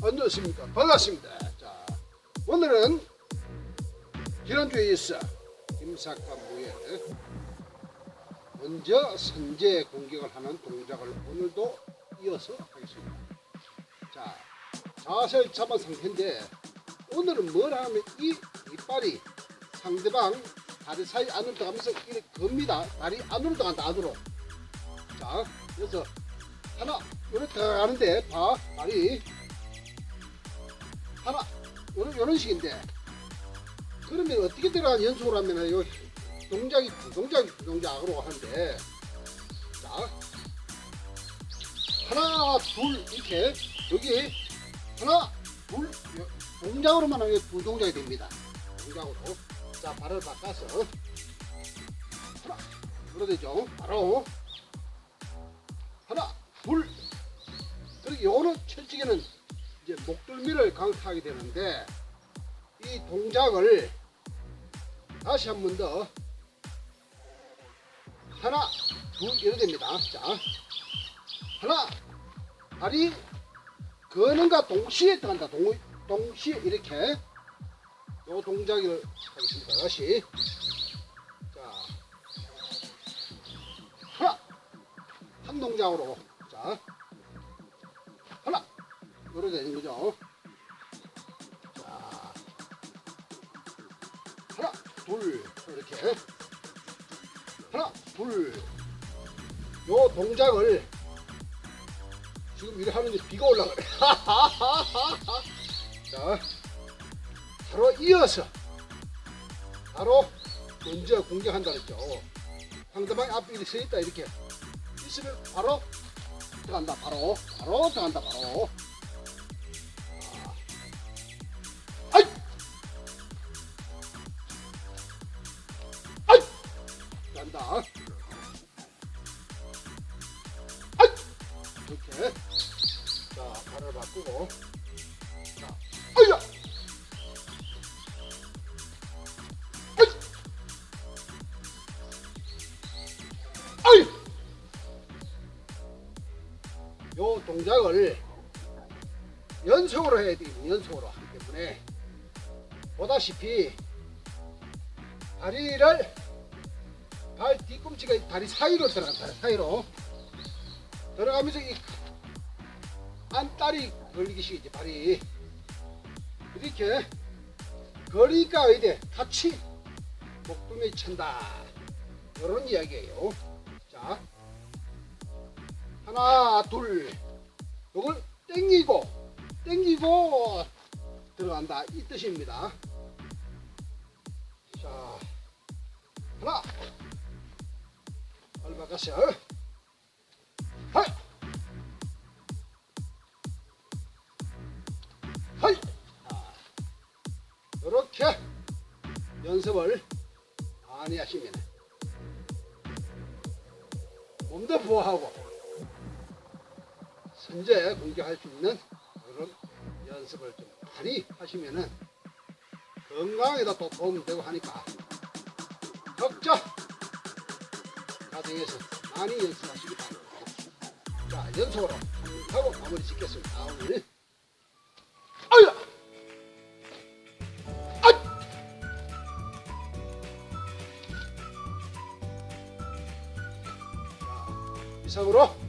안녕하십니까? 반갑습니다. 자 오늘은 지난주에 있어 김사과무에 먼저 선제 공격을 하는 동작을 오늘도 이어서 하겠습니다. 자 자세를 잡은 상태인데 오늘은 뭘 하면 이 이빨이 상대방 다리 사이 안으로 들어가면서 이렇게 겁니다. 다리 안으로 들어간다 안으로. 자 그래서 하나 이렇게 들어가는데 봐 다리 하나 요런, 요런 식인데. 그러면 어떻게 들어간 연속으로 하면 요 동작이 두 동작이 두 동작으로 하는데. 자 하나 둘 이렇게. 여기 하나 둘 요- 동작으로만 하면 두 동작이 됩니다. 동작으로. 자 발을 바꿔서. 하나 그러되죠. 바로 목덜미를 강타하게 되는데 이 동작을 다시 한 번 더 하나 둘 이렇게 됩니다. 자 하나 다리 거는과 동시에 들어간다. 동, 동시에 이렇게 요 동작을 하겠습니다. 다시. 자 하나 한 동작으로. 자 하나 이렇게 되는 거죠 둘 이렇게. 하나 둘 요 동작을 지금 이렇게 하는데 비가 올라가네. 자 바로 이어서 바로 먼저 공격한다 그랬죠. 상대방이 앞에 이렇게 서 있다 이렇게. 있으면 바로 들어간다 바로. 바로 들어간다 바로 아이! 이렇게. 자 발을 바꾸고. 자 아이야! 아이! 요 동작을 연속으로 해야 돼요. 연속으로 하기 때문에. 보다시피 다리를 발 뒤꿈치가 다리 사이로 들어간다. 사이로 들어가면서 이 안다리 걸리기 시작이지 발이 이렇게 거리가 어디 같이 목구멍에 찬다. 이런 이야기예요. 자. 하나 둘 요걸 땡기고 땡기고 들어간다 이 뜻입니다 자 하나 하이! 이렇게 연습을 많이 하시면 몸도 보호하고 선제 공격할 수 있는 그런 연습을 좀 많이 하시면은 건강에도 또 도움이 되고 하니까 적자 가정에서 많이 연습하시기 바랍니다. 자, 연속으로 하고 마무리 짓겠습니다. 오늘. 아야! 아! 자, 이상으로